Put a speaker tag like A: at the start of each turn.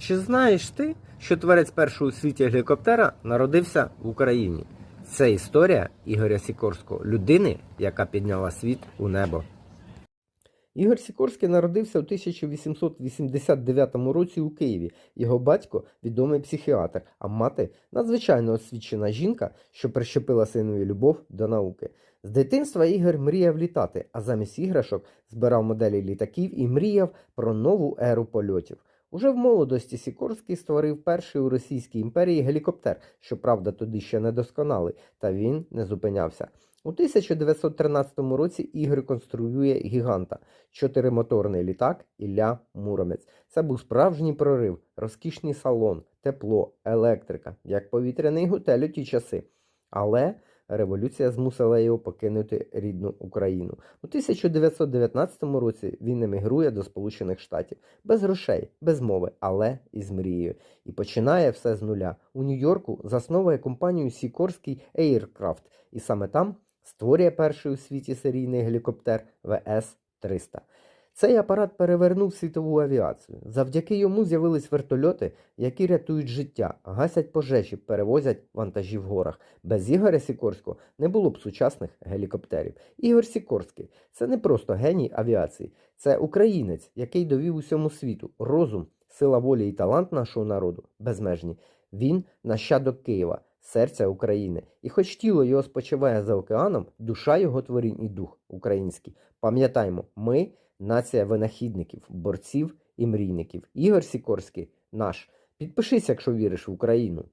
A: Чи знаєш ти, що творець першого у світі гелікоптера народився в Україні? Це історія Ігоря Сікорського, людини, яка підняла світ у небо. Ігор Сікорський народився у 1889 році у Києві. Його батько відомий психіатр, а мати надзвичайно освічена жінка, що прищепила синові любов до науки. З дитинства Ігор мріяв літати, а замість іграшок збирав моделі літаків і мріяв про нову еру польотів. Уже в молодості Сікорський створив перший у Російській імперії гелікоптер, щоправда, тоді ще не досконалий, та він не зупинявся. У 1913 році Ігор конструює гіганта чотиримоторний літак Ілля Муромець. Це був справжній прорив, розкішний салон, тепло, електрика, як повітряний готель у ті часи. Але революція змусила його покинути рідну Україну. У 1919 році він емігрує до Сполучених Штатів без грошей, без мови, але із мрією. І починає все з нуля. У Нью-Йорку засновує компанію Сікорський Aircraft, і саме там створює перший у світі серійний гелікоптер ВС-300. Цей апарат перевернув світову авіацію. Завдяки йому з'явились вертольоти, які рятують життя, гасять пожежі, перевозять вантажі в горах. Без Ігоря Сікорського не було б сучасних гелікоптерів. Ігор Сікорський це не просто геній авіації, це українець, який довів усьому світу розум, сила волі і талант нашого народу безмежні. Він нащадок Києва, серця України. І хоч тіло його спочиває за океаном, душа його творінь і дух український. Пам'ятаймо, ми нація винахідників, борців і мрійників. Ігор Сікорський наш. Підпишись, якщо віриш в Україну.